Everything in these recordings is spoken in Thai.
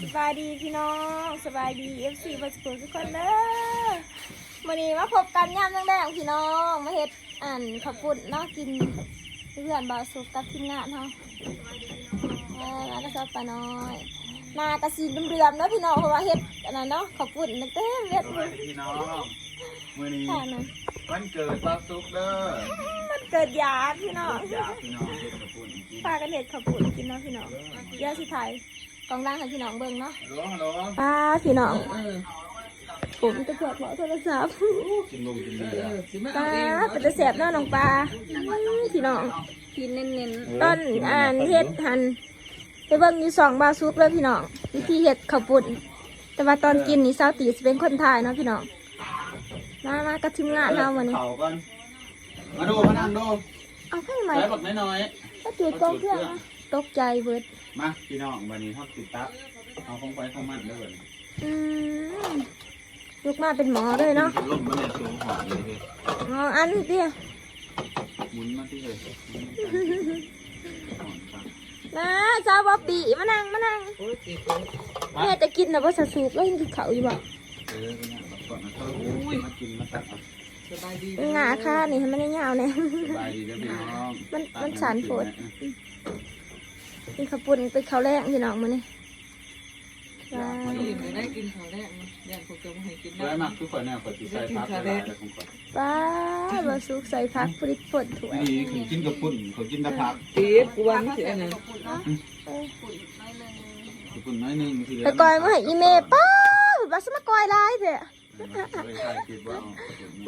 สบายดีพี่น้องสบายดีเอฟซีบัสกุลทุกคนเด้อวันนี้มาพบกันยามแดงๆพี่น้องมาเฮ็ดอ่านข้าวปุ้นเนาะกินเพื่อนบาวสุกกับทีมงานเนาะเออร้านกระสอบปลาน้อยหนากระสีเดือมๆเนาะพี่น้องเพราะว่าเฮ็ดอันนั้นเนาะข้าวปุ้นนั่นเต็มเฮ็ดสเลวัสยดีพี่น้องมื่อนี้ค่ะนะวันเกิดปลาซุกเด้อมันเกิดยาพี่น้อง อยากพี่น้องเฮ็ดกับปุ่นกินพากันเฮ็ดข้าวปุ้นกินเนาะพี่น้องเดี๋ยวสิถ่าย กองดังให้พี่น้องเบิ่งเนาะฮัลโหลฮัลโหลป้าพี่น้องผมจะกดเหมาะโทรศัพท์กินลงกินเรือปลาเป็นตะแสบเนาะน้องปลาอื้อพี่น้องกินเน้นต้นอ่านเฮ็ดหันไปเบิ่งอยู่สองบาซุกเลยพี่น้องวิธีเฮ็ดข้าวปุ้นแต่ว่าตอนกินนี่สาวตีสิเป็นคนถ่ายเนาะพี่น้องมามากับทีมงานเราวันนี้เข่าก่อนมาดูมานั่งดูเอาให้ไหมใช้บักน้อยก็จุดกองเครื่องนะ ตกใจเบิดๆมาพี่น้องวันนี้ทอดติดตับเอาของไปของมันเด้ออืมลูกมาเป็นหมอเลยเนาะลมมาเนี่ยสูงหอมเลยเฮ้ยอ๋ออันนี้เตี้ยหมุนมาที่เลยหอมจังนะสาวบอปีมานั่งมานั่งๆโอ้ยจีบแม่จะกินนะว่าสะสูบแล้วยังกินเขาวอยู่บ่เออเนี่ยแบบก่อนนะเขามากินมาตัดเอาสบายดีงาค่านี่ให้มันได้ยาวเนี่ยสบายดีเด้อพี่น้องมันมันสารโผด กินข้าวปุ้นเป็นข้าวแรงพี่น้องมานี่ว้าดีไม่ได้กินข้าวแรกนะย่างพวกเจ้าให้กินไว้ได้มากทุกคนเนี่ยขอจิใส่พักเวลาแล้วของก่อนป้าบะซุกใส่ผักปริดป่นถั่วนี่เขากินกับปุ่นเขากินแตะพักจีบกูวันเสียนะเออกับปุ่นน้อยหนึงทีเดียวไปกอยมาให้อีเมป้าบาสมากอยลายเถอะไม่ใช่คิดว่า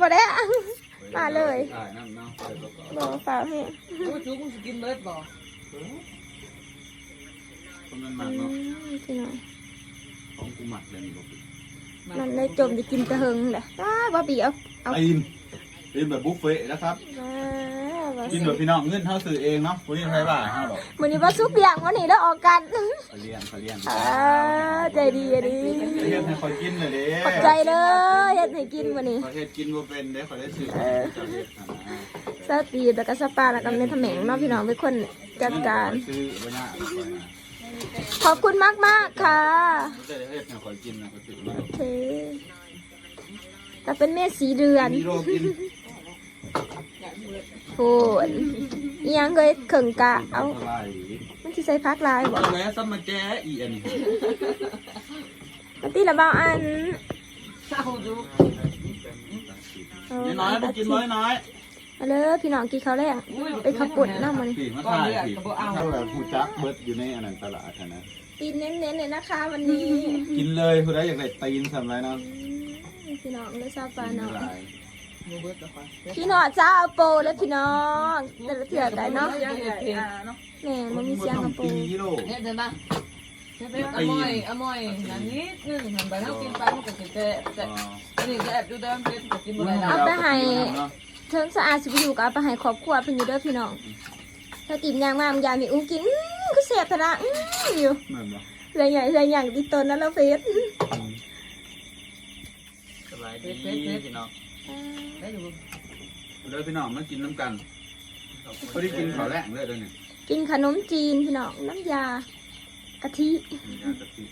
บ่ได้อะมาเลยใช่นั่นเนาะใส่ประกอบบ่ฝากให้กูจูกูสกินเบิร์ดบ่ คนนั้นอืมากเนาะมพี่น้องของกูหมักเลยนี่บอกมันได้จมจะกินกระเฮงแหละป้าบ่เปียวเอาตีนตีนแบบบุฟเฟ่ต์นะครับมาบะกินซุแบกบพี่น้องเงินเท่าสื่อเองเนาะวันนี้ใครบ้าห้าหรอกมื้อนี้บะซุกเลี้ยงวันนี้แล้วออกกันเขาเลี้ยงเขาเลี้ยงอ่าใจดีอะดีเลี้ยงให้คอยกินเลยเด้ขอบใจเลยเฮ็ดให้กินวันนี้เขาเฮ็ดกินบ่เป็นเด้เขาได้สื่อเจ้าเฮ็ดนะสตีแล้วก็สปาแล้วก็เมทแมงเนาะพี่น้องเป็นคนจัดการซื้อบ่ยากไปนะ ขอบคุณมากมากๆค่ะเขาจะได้เฮ็ดให้คอยกินนะเขาซื้อมาโอเคแต่เป็นเมฆสีเดือนมีโรคกินโหนอิหยังเคยเข่งกะ เอาเท่าไหร่มันที่ใส่พักลายบ่เอาแล้วซ้ำมาแจ้อีอันนี้มันตีละเบาอันเศร้าดูน้อยๆไปกินน้อย น้อยมาเลยพี่น้องกินข้าวแรงไปขับปุ่นเนาะมันผีมาถ่ายผีเท่าแบบผู้จักเบิดอยู่ในอันนั้นตลาดนะ ตีนเน้นๆเลยนะคะวันนี้กินเลยผู้ใดอยากได้ตีนสำไรเนาะอืมพี่น้องเลยซาปลาเนาะมือเบิร์ดต่อไปพี่น้องจ้าโปแล้วพี่น้องแต่ละเถื่อได้เนาะแหมมันมีเสียงกัอบงโปตีโลเนี่ยเดินบ้างอมอยอมอยนั่นนิดนึงทำไปแล้วกินไปมันก็จะแต่แต่อันนี้แอบดูเดิมเป็นก็กินอะไรนะ เทิงสะอาดสิบอยู่กับเอาไปให้ครอบครัวเพิ่นอยู่เด้อพี่น้องถ้าติมยางมามยามมีอุ้งกินอื้อคือเสียบทะนะอื้ออยู่เหมือนบ่เรื่องใหญ่เรื่องอย่างติดตนนั้นแล้วเฟสสบายดีพี่น้องได้ดูเด้อพี่น้องมากินน้ำกันพอได้กินข้าวแรกเลยเด้อเนี่ยกินขนมจีนพี่น้องน้ำยากะทิมีการตะกี้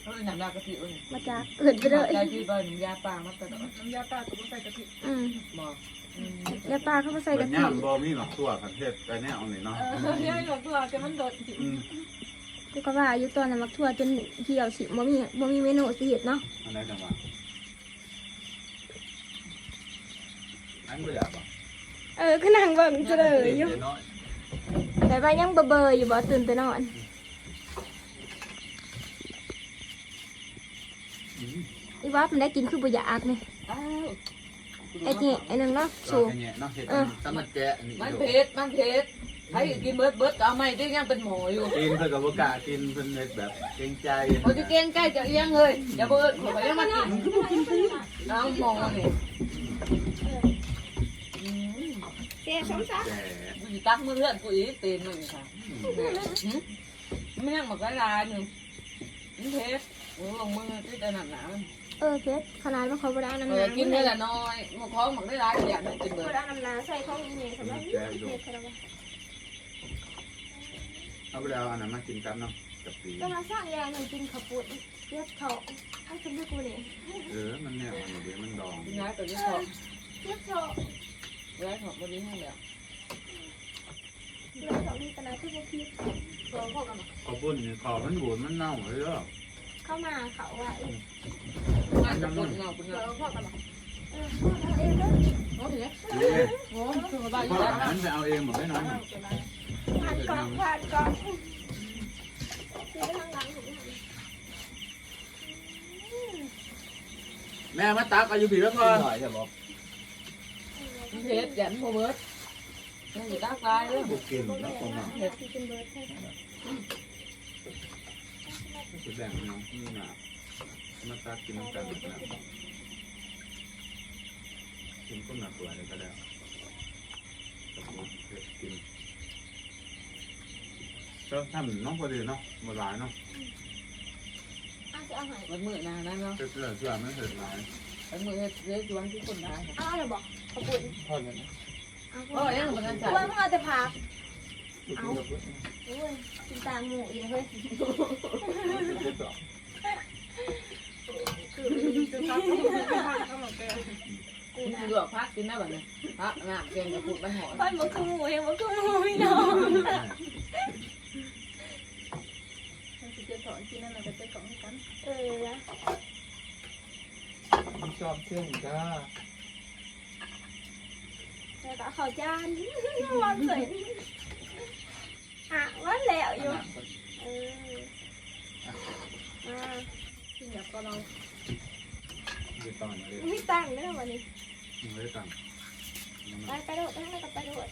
เขาเลยน้ำยากะทิเอ้ยมาจากเกิดไปเลยยาที่บ้านน้ำยาปลามาตลอดน้ำยาปลาก็ไม่ใส่กะทิอืมบอก แล้วปลาเข้ามาใส่ใส่กะกะทิทิ บ่มีหรอกตัวประเทศแต่เนี่ยเอาเนี่ยเนาะเฮ้ยหลอกตัวแต่มันโดดอืมกูก็ว่าอยู่ตอนนั้นมักทั่วจนเหี่ยวสิบ่มีบ่มีเมนูสิเฮ็ดเนาะอันไหนจังหวะอันเบื่อป่ะเออคือนั่งเบิ่งเฉลยอยู่น้อยแต่ว่ายังเบอๆอยู่บ่ตื่นแต่นอนอีว่ามันได้กินคือบ่อยากนี่อ้าว ไอ้นี่ไอ้นึงเนาะสูสูง เนี่ยเนาะเห็ดตำมันแกะนี่มันเผ็ดมันเผ็ดให้กินเบิร์ดเบิร์ดก็เอาไม่ได้ยังเป็นหมออยู่กินเพื่อกับว่ากากินเพื่อนเฮ็ดแบบเกรงใจโอ้ยเก่งใกล้จะเอียงเลยอย่าเบิร์ดขอยังมากินน้องมองนี่เจ๊สงสารแกมันตักมือเพื่อนกูอีเต็มเลยค่ะไม่ยังมาก็ลายหนึ่งมันเผ็ดโอ้ลงมือที่จะหนักหนา เออเพชรขนาดว่าเขาบ่ได้เอาน้ำเอหอนักินได้ละน้อยมันคล้องมันได้ร้ายอย่างนั้นกินเบิบ่ร์ดได้เอาน้ำหนาใส่ของอีเมลสำหรับเพชรขนาดว่าเอาไปแล้วอันนั้นมากินกันเนาะกับปีก็มาสร้างยาหนึ่งกินข้าวปุ้นเรียบเขาให้คุณด้วยกูเนี่ยเออมันแนวอันนี้เดี๋ยวมันดองกินน้อยตัวนี้ชอบเรียบเขาร้ายของบริให้แล้วแล้วเขามีกระดาษที่พวกพี่ตัวพวกกันข้าวปุ้นนี่ข้าวมันบูดมันเน่าเลยเด้อ เข้ามาเขาว่าเอองานจะหมดเงาคุณตัวเงาพวกกันเออพวกเราเองก็โอ้ยเนี่ยนี่โอ้ยคือมาบ้านอพ่ยู่อแล้วมันไปเอาเองหมดได้น้อยผ่านกองผ่านกองคือไปทางหลังถูกไหมแม่มาตักอายุผีแล้วพ่อหน่อยจะบอกเพชรยันโมเบิร์ตยังอยู่ตากลายเลยบุกกินแล้วคนน่ะเห็ดที่เป็นเบิร์ดใช่ไหม จะแบ่งน้องนี่นะมาตักกินน้ำกันนะกินก็หนักกว่าเลยก็ได้กินก็ทำน้องพอดีเนาะมาหลายเนาะอาจจะเอาหายมันมือนานั่นเนาะเสื้อเสื้อเสื้อไม่เห็นหลายมันมือเฮ็ดเฮ็ดจวนที่คนได้เอาอะไรบอกขอบคุณพ่อเนี่ยนะโอ้ยยังมันกันจัดว่ามึงเอาแต่ผักเอาโอ้ยกินตามหมูอีกเฮ้ย คือคือเขาเขาเขาบอกแกกูกินนะลวกพักกินได้แบบนี้พักน้ำเกงกับปุดไปหอบ้านบอกคือหมูเองบอกคือหมูพี่น้องมันจะเจ็บท้องที่นั่นมันจะเจ็บท้องกันเออชอบเชื่อมจ้าแล้วก็ข้าจานวันสวยอะวันแล้วอยู่ เออ มากินแบบก็ลองไม่ตอนเลยไม่ตั้งเด้อวันนี้ไม่ได้ตังไปไปโดดไปให้กับไปโดด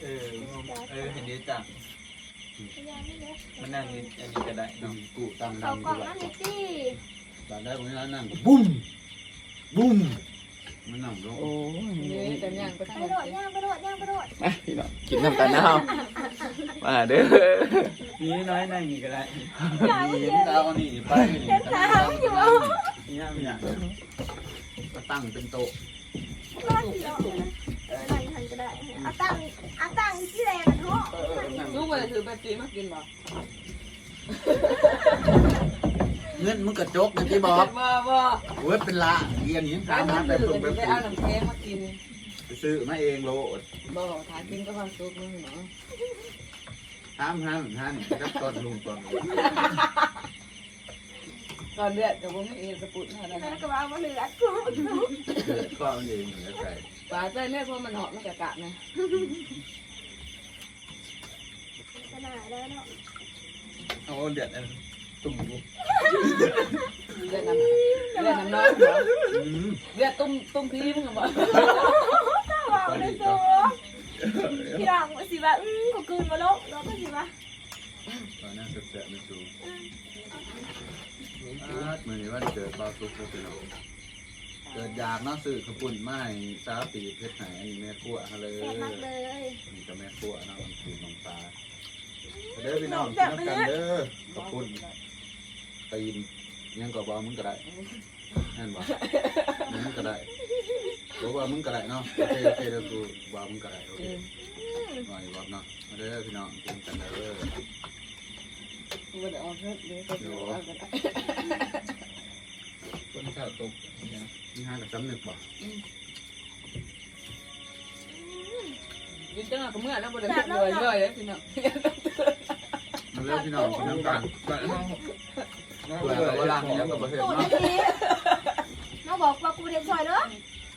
เออเออเห็นดีจังมันนั่งนี่อันนี้ก็ได้น้องกูตามเขาน้ำกล่กูองนั่นนี่สิตามได้ผมนั่งนั่งบุ้มบุ้ม มันนั่งลงโอ้นี่แต่ยังไปไปทางโดดย่างไปโดดย่างไปโดดมาพี่น้องกินน้ำกันนะมาเด้อนี่น้อยนั่งนี่ก็ได้อย่าไปนี่เชื่อตาเอานี่ไปเห็นน้ำอยู่นี่เนี่ยก็ตั้งเป็นโต๊ะร้อนอยู่เออนั่งทันก็ได้อาตั้งอาตั้งที่แรงกันเนาะลูกมันถือไปจีมากินบ่ เงินมึงกระจกนะที่บอกบ่บ่เว้ยเป็นละเยียนนี้ร้าตานมมัมานไปถือปรุงไปไปเอาน้ำแข็งมากินซื้อมาเองโลดบ่ทานกินก็ความสุขมึงเนาะห้ามห้ามห้ามก็ต้นลุงต้นตอนเดือดกับผมไม่เองสปุดเท่านั้นแล้วก็เอามาเหลือกูเกิดก็เอาเองเหมือนใส่ปลาใจเนี่ยเพราะมันเหาะมันกะกะไงขนาดแล้วเนาะเอาเดือดอัน ตุ่มกูเลือดน้ำเลือดน้ำน้อยเหรออืมเลือดตุ้มตุ้มพีมึงบอกถ้าว่าเลยโซ่พี่รองสิว่าอืมกูคืนมาลกแล้วก็สิว่าตอนนั้นเสร็จๆไม่ชูมือนี้วันเกิดบาสุกก็เป็นเกิดอยากเนาะซื้อขปุ่นไม้สาวตีเพชรไหนอันนี้แม่ขั้วเลยแซ่บมากเลยนี่ก็แม่ขั้วเนาะมันคือน้องปลาเด้อพี่น้องกินน้ำกันเด้อขอบคุณ ตีนยังก็บอกมึงก็ได้นั่นบอกมึงก็ได้บอกว่ามึงก็ได้เนาะ โอเคโอเคเดี๋ยวกูบอกมึงก็ได้โอเคหน่อยบอกเนาะมาเด้อพี่น้องกินกันเด้อกูไม่ได้ออกเลือดเลยก็อยู่เอากันคนข้าวตกนี่ห้ากับจำหนึ่งบ่กินจังหวะก็เมื่อแล้วบ่ได้เมื่อยเลยเลยพี่น้องมาเด้อพี่น้องกินน้ำกันก่อนห้อง เผื่อเวลามียังกับประเทศโดดเนาะทีนี้มาบอกว่ากูเรียนซอยเด้อ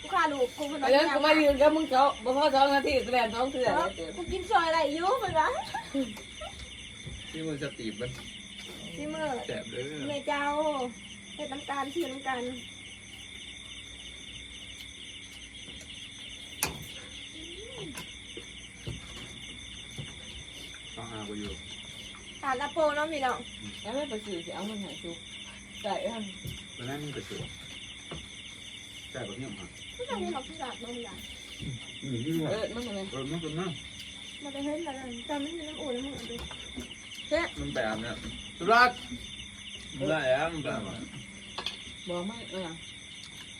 กูฆ่าลูกกูเป็นเพราะฉะนั้นกูมายืนกับมึงเขาบ่พอสองนาทีแสดงท้องเถื่อนกูกินซอยอะไรอยู่เหมือนกันที่มือสตีบมันที่มือแสบเลยเมเจ้าเห็ดน้ำตาลชื่อน้ำตาลต้องหากูอยู่ ขาดละโปเนาะพี่น้องแล้วไม่ไปสื่อจะเอามันหายชุกใส่อันตอนนั้นมึงไปซื้อใช่แบบนี้มั้งผู้ชายนี่หรอกผู้ชายบางอย่างอืมนี่เอว่ะอมันอะไรเออมันเป็นมั้งมันจะเห็นอะไรจำไม่ได้น้ำอุ่นน้ำอุ่นดูมันแบบเนี่ยสุรัตน์มันได้แล้วมันแบบบอกไม่เออ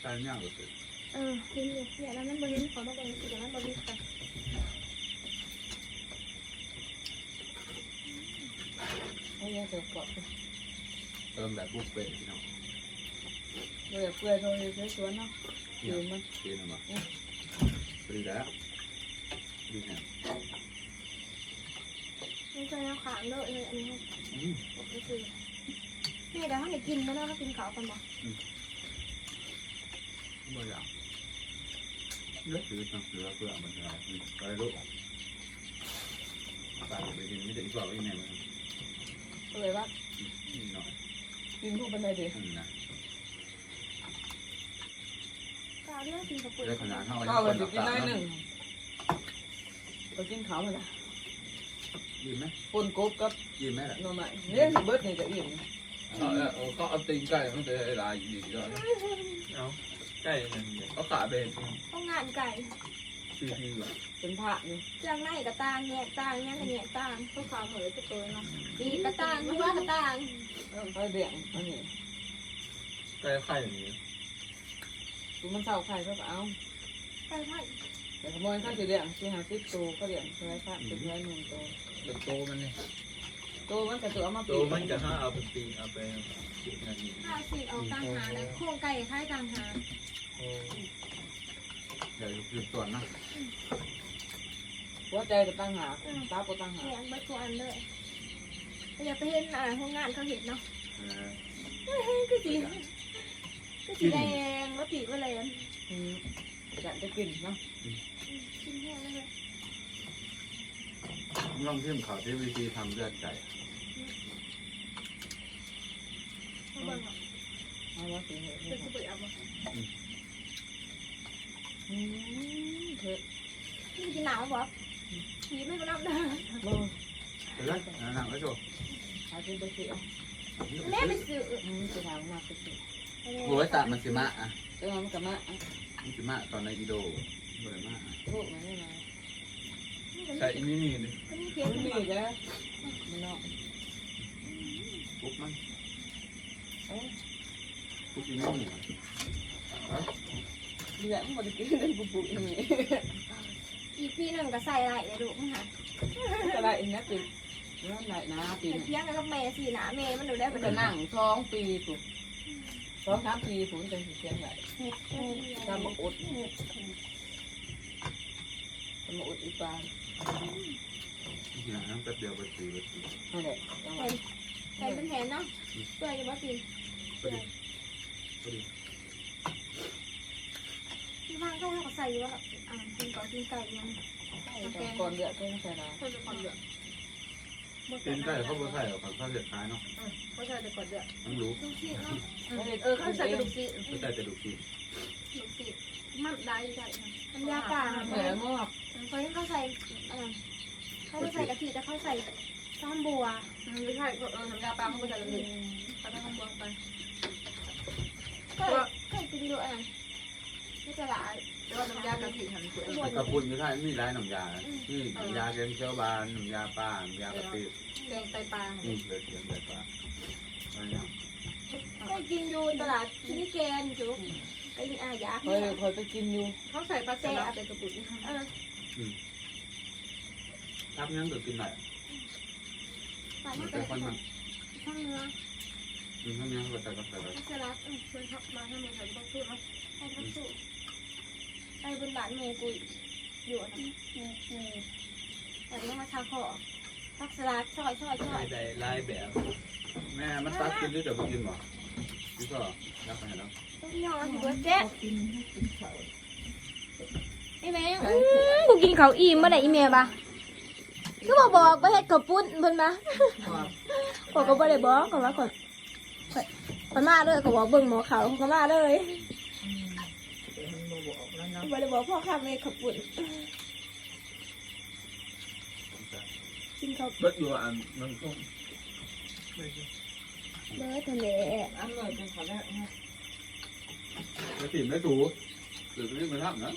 ใช่เนี่ยก็คือเออกินอยู่เนี่ยแล้วมันบริเวณของมันบริเวณของมันบริเวณ เสือกรอบเติมแบบบุฟเฟ่ต์พี่น้องเบื่อเปื่อยโดยใช้สวนเนาะเนี่ยืยนมันกินมาดีแล้วดีแฮะไม่ใช่แนวขางเลยเลยอันนี้อืมก็คือนี่เดี๋ยวเขาจะกินแล้วนะเขากินเขากันบ่ไม่อยากเลือกซื้อต้องซื้อเพื่อเอามันอะไรไปรู้ปากไปกินไม่ได้อีกว่าไม่แน่มัน เลยว่านี่หน่อยกินพวกเป็นไรดิอืมนะกาวเรื่องกินกับปุ๋ยได้ขนาดเท่าก็เลยกินได้หนึ่งไปกินเขาเลยนะยิ้มไหมปนกบกับยิ้มไหมล่ะหน่อไม้เนี่ยเบิร์ดนี่จะอิ่มเอาเอาก็เอาตีนไก่มันจะได้ลายดีด้วยเอาใกล้นั่นเนี่ยเอาขาเบนต้องงานไก่ ซีทีแบบเป็นผ้านี่เครื่องในกระตางแงกตางแงกกระแงกตางพวกขาวเหยจะตัวเนาะปีกกระตางไม่ว่ากระตางไปเบี่ยงอันนี้ใกล้ไข่อย่างนี้คือมันเศร้าไข่ก็เอาไก่ไผ่แต่ขโมยข้าวสีเหลืองที่หาซิปตูก็เหลืองใช้ผ้าเป็นเนื้อหนึ่งตัวเป็นโตมันนี่ตัวมันกระตัวเอามาตัวมันจะห้าเอาไปปีเอาไปปีกนั่นนี่ข้าวสีออกกลางหาเลยโครงไก่คล้ายกลางหาโอ้ เดี๋ยวคือส่วนนะหัวใจจะตั้งหาตาปตั้งหาแงกเบิดทุกอันเลยอย่าไปเห็นอ่าห้องงานเขาเห็นเนาะเออก็สีก็สีแดงแล้วปีกก็เลยอืมจะจะกินเนาะกินแห้งเลยลองเพิ่มข่าวที่วิธีทำเลือดไก่เขาบอกว่าเอาละสิเหจะจะเปิดเอาบ่ อืม เถอะนี่กินหนาวบ่ผีไม่มานับนะโอ้เดี๋ยวนะหนังก็โชว์หากินไปสิอะแม่ไปซื้ออืมจะถามมาไปสิโอ้ยตามันสิมะอะเจ้ามันกับมามันสิมะตอนในอีโดบ่ได้มะลูกมันไม่มาใส่อีนี่นี่ดิก็มีเพียงมันมีมีแล้วมันเนาะปุ๊บมันเอ้ยปุ๊บอีนี่นี่เดี๋ยวมันจะกินได้ปุ๊บปุ๊บนี่อีกปีหนึ่งก็ใส่ไรเลยลูกมึงหาก็ได้อีกนะปีนั่นไหนนะปีเพียงกับแม่สี่หนาแม่มันดูได้มัเป็นนจะนั่งสองปีปุ๊บสองสามปีผมจะเสียงไหนจะมาอุดจะมาอุดอีปานทีหลังน้ำแป๊บเดียวไปตีไปตีนั่นแหละใส่เป็นแผนเนาะเพื่อจะมาปีพอดีพอดี ที่บ้านก็เขาใส่ว่าอ่ากินก่อนกินไก่ยังก่อนเดือดก็ใส่ได้เขาจะก่อนเดือดตีนไก่เขาบ่ใส่หรอกเขาเสียท้ายเนาะเขาใส่แต่ก่อนเดือดมันรู้ลูกชีเนาะเออเขาใส่กระดูกซีเขาใส่แต่ดุกีลูกชีมันได้ใส่น้ำยาป่าเหมือนงอกเขาเขาใส่อ่าเขาใส่กะทิแต่เขาใส่ซ้ำบัวไม่ใช่เออน้ำยาปลาเขาไม่ใส่กระดูกเขาต้องบัวไปก็ก็กินดูอะ ไม่จะหลายแล้วน้ำยากะทิทำสวยบัวกระปุนไม่ใช่มีร้ายน้ำยานี่น้ำยาแกงเชียวบานน้ำยาป้าน้ำยากะปิแกงไตปลาอืมเดือดเดือดเดือดปลาอะไรอย่างก็กินอยู่ตลาดที่นี่แกนจุกก็ยิงอายาเคยเคยไปกินอยู่เขาใส่ปลาเซ่ใส่กระปุกเออทับยังก็กินได้ใส่มันเป็นคนมันข้างเนื้อกินทับยังก็ใส่ก็ใส่ได้สลัดเออมันทับมาให้มันใส่ต้องสู้นะให้ต้องสู้ไป บนบ้านเมย์กุยอยู่นะเมย์เมย์แต่ต้องมาชาขอทักสลัดช่อยช่อยช่อยได้ลายแบบ แม่มันตัดกินด้วยเดี๋ยวไปกินบ่พี่ก็รับไปแล้วต้องยอมถือว่าแจ๊ไอ้แม่กูกินเขาอิ่มเมื่อไหร่อีเมย์ปะก็บอกบอกไปเฮ็ดข้าวปุ้นเพิ่นมาบอกก็บ่ได้บอกก็ว่าคนคนมาเลยเขาบอกเบิ่งหมอเขาเขาก็มาเลย บ่ได้บอกพ่อข้าเมย์ข้าวปุ้นกินข้าวเบิดอยู่อันมันก็เบิร์ดทะเลอันเลยเป็นขอแรกนะไม่ติ่มไม่ถูหรือไม่มาทำนะ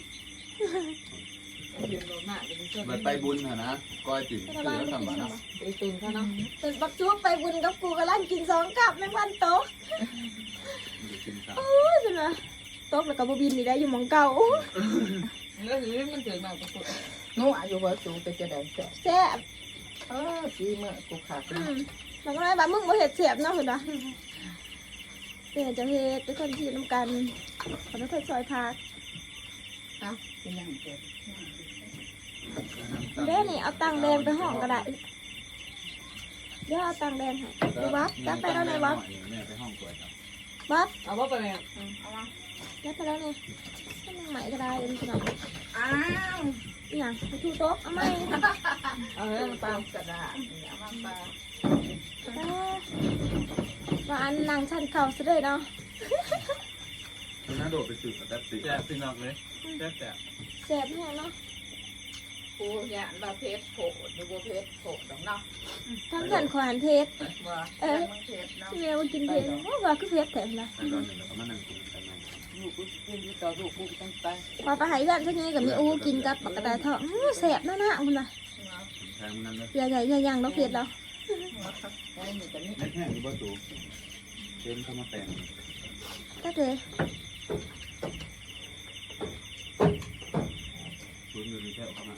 เรียนโดนมากเป็นช่วงมันไปบุญเหรอนะก้อยติ่มตะคือวันแล้วไม่ทำกินมาหรนะอไอตุนเขาเนาะตื่นปักชุบไปบุญกับกูกำลังกินสองกับแม่งวันโต๊ะมันจะกินข้าวโอ้ยเป็นไงโต๊ะแล้วก็บบินนี่ได้อยู่หมองเก่าแล้วคือมันถึงมากกว่าสุดนู้อายุว่าสูงเป็นจะได้แซ่แซ่บเออสีเมื่อกูขาดอืมแล้วก็ได้บามึงบ่เห็ดเสียบเนาะเห็นปะเดี๋ยวจะเห็ดทุกคนที่น้ำกันขอทุกคนซอยพักเอ้าเป็นยังเจ็บเด้นี่เอาตังแดงไปห้องก็ได้เดี๋ยวเอาตังแดงให้ดูวับจับไปแล้วในวับแม่ไปห้องตรวจครับวับเอาว่าไปเลย จับไปแล้วนี่ให้มันใหม่ก็ได้เอ็นขนมอ้าวอหย่างไปทูโต๊ะเอาไหมเอาเรื่องตามกระดาษเอามาปาว่าอันนางชันเข่าซะเลยเนาะคุณน่าโดดไปสืบกับแป๊บสิแซ่บพี่น้องเลยแซ่บแซ่บแสบแห้งเนาะกูอยากมาเพชรโผล่ดูว่าเพชรโผล่ดอกเนาะทั้งสันขวานเพชรว่ามันเพชรเนาะที่แม่ว่ากินเพชรว่าว่าคือเพชรแถมนะไปตอนหนึ่งแล้วก็มานั่งกินกันนะ ลูกกูกินต่อลูกกูต้องไปพอไปหายกันเท่านี้กับมีอูกินกับปากกระต่ายทอดอื้อแสบหน้าหน้าคุณนะแทงมันนั่นเลยใหญ่ใหญ่ใหญ่ยังเราเพชรเราไว้หนูจะนี่แม่แห้งนี่บ่สูเต็มเข้ามาแต่งก็เลยศูนย์อยู่ในแถวเข้ามา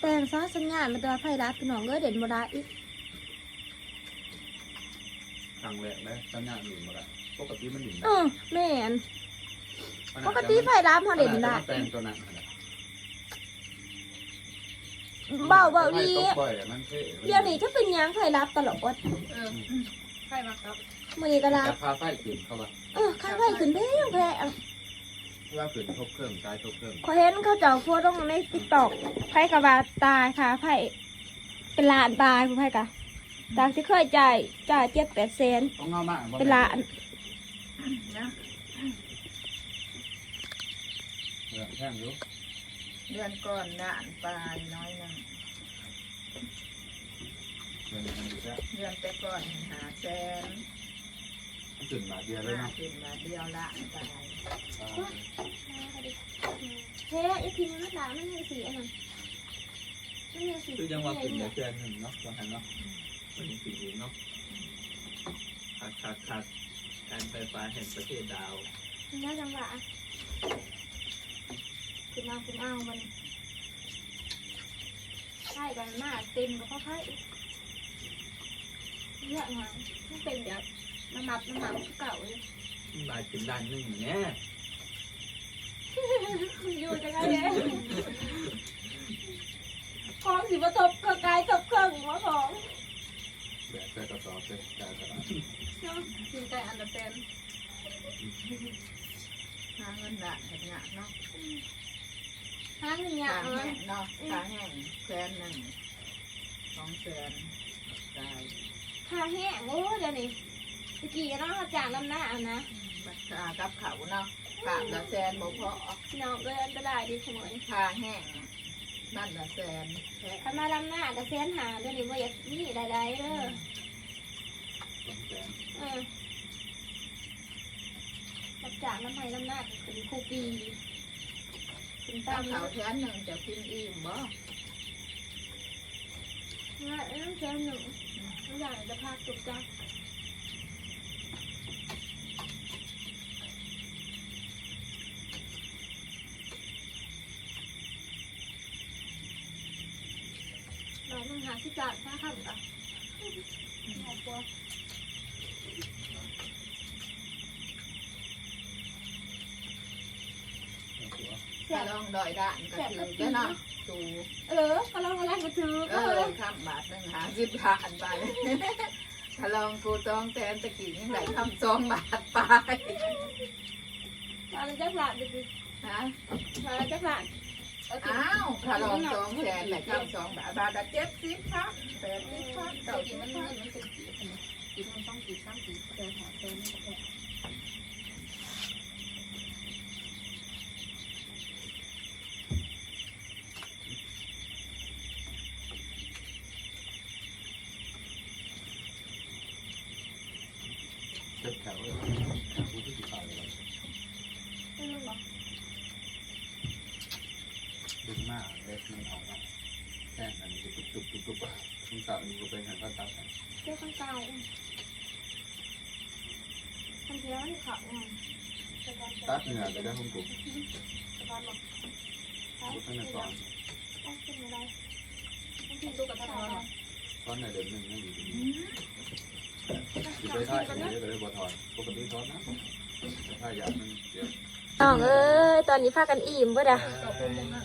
แต่งซอสสัญญาณมันตัวไฟรัดพี่น้องเอ้ยเด่นบ่ได้อีกครั้งแรกได้สัญญาณหนึ่งมาแล้วปกติมันหนึ่งเออแม่น ปกติไฟรัดพอเด่นได้แต่งตัวนั้นเบาเบาดีตกบ่อยมันเท่เดี๋ยวนี้จะเป็นหยังไฟรัดตลอดเออใครมาครับมือนี้ก็รัจะดพาไฟขึ้นเข้ามาเออข้าไฟขึ้นแพงแพงว่าขึ้นทบเครื่องซ้ายทบเครื่องขอเห็นเขาเจ้าโพสต์ลงในติ๊กต็อกไพ่กะบาตายค่ะไพ่เป็นล้านตายผู้ไพ่กะจากที่เคยจ่ายจ่ายเจ็ดแปดแสนต้องเงามากเป็นล้าน นะ แท่งอยู่เดือนก่อนด่านปลายน้อยนึงเงินมันอยู่แค่เดือนแต่ก่อนหาแสนขึ้นบาทเดียวเลยมาเนาะขึ้นมาเดียวละตายเฮ้ยไอพิมพ์มันหนามันมีสีอันนั้นมันมีสีคือยังว่ากินแต่เพื่อนหนึ่งเนาะวันนั้นเนาะมันกินเองเนาะขาดขาดขาดการไฟฟ้าแห่งประเทศดาวน่าจังหวะ คุณเอาคุณเอามันใช่กันมากเต็มกับพ่อไพ่เยอะงานมันเป็นแบบน้ำมันน้ำมันเก่าเลยบาทเป็นล้านหนึ่งเนี่ยอยู่จังไงเนี่ยของสิบทบก็กลายทบเครื่องหัวของแบบใส่กระสอบเลยจ่ายกระดาษกินไก่อันละแสนหาเงินด่านเห็นงานเนาะ ห้างเงินยาขากเลแห้ยงเนาะขาแห้งแสนหนึ่งสองแสนตายค่าแห้งโอ้เดี๋ยวนี้ตะกี้เนาะเขาจ่ายลำหน้าเอานะบัตรขากับเขาเนาะขาละแสนบ่พอพี่น้องเลยอันตรายดีขโมยขาแห้งนั่นละแสนแค่ถ้ามาลำหน้าก็เส้นหาเดี๋ยวนี้ว่าอยากนี่ใดๆเด้อสองแสนเออรับจ่ายลำไห้ลำหน้าก็เป็นครูปี เป็นถ้าตามเขาเขาแสนหนึ่งจะกินอิ่มบ่ว่าเอ้ยเส้นหนึ่งไม่อยากจะพาตุกจ้าเราต้องหาที่จ่ายค่าขับอะ อาตัวถ้าลองดอยด่านก็คือจะเนาะสูเออเขาลองอะไรมาถือเอก็เลอยข้ามบาทหนึ่งหาสิบบาทไปถ้าลองกูต้องแทนตะกี้ยังไงคำสองบาทไปมาเลยจักหลานดิฮะมาเลยจักหลานอ้าวถ้าลองสองแสนไหนคำสองบาทบาทละเจ็ดสิบครับแปดสิบครับเก้าสิบครับกินมันต้องกินซ้ำกินเจอหาเจอไม่ได้เจ็บแถวเลยผู้ที่ติดตามเลย ไม่รู้หรอก ดึงมากเล็กมันออกมาแท่งอันนี้ตุบตุบตุบตุบคุณสาวนี่ก็เป็นงานตัดตัด เจ้าข้างกาย ทำเพี้ยนเขาตัดเนื้อไปได้คุณกุ๊กสะพานหรอกกุ๊กตั้งแต่ก่อนต้องกินอะไรต้องกินดูกับทานทอนในเดือนหนึ่งนั่นดีอยู่ไปท่ายอย่างนี้ก็เลยบ่ถอนปกติถอนนะถ้าอยากมันเดี๋ยวน้องเอ้ยตอนนี้พากันอิ่มเบ่ดะ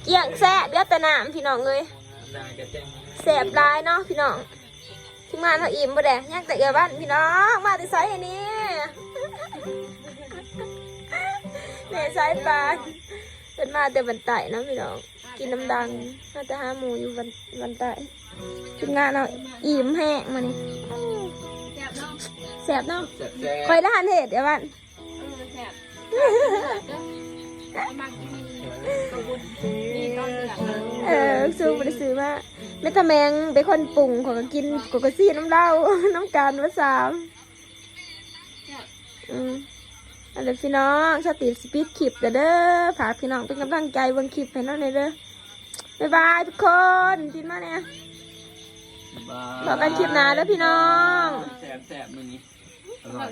เกี่ยงแซ่บเดี๋ยวแต่น้ำพี่น้องเอ้ยนางจะแจ้งแซ่บหลายเนาะพี่น้องทีมงานเขาอิ่มบ่แดยังแต่เอือบ้านพี่น้องมาแต่ไซอันนี้ แม่สายปลาเป็นมาแต่บันไต่เนาะพี่น้อง กินน้ำดังมาแต่หาหมูอยู่บันบันไต่ทีมงานเราอิ่มแห้งมานี่แซ่บเนาะแซ่บแซ่คอยได้หันเหตุเดี๋ยวบ้านเออซื้อมาได้ซื้อมาแม่ตาแมงเป็นคนปรุงของก็กินกกซี่น้ำเหล้าน้ำการว่าสามอืม นั่นแหละพี่น้องชาติสปีดคลิปเด้อฝากพี่น้องเป็นกำลังใจวันคลิปให้น้องเลเด้อบ๊ายบายทุกคนกินมาเนี่ยบอกกันคลิปหน้าเด้อพี่น้องแสบแมึงนี้อร่อย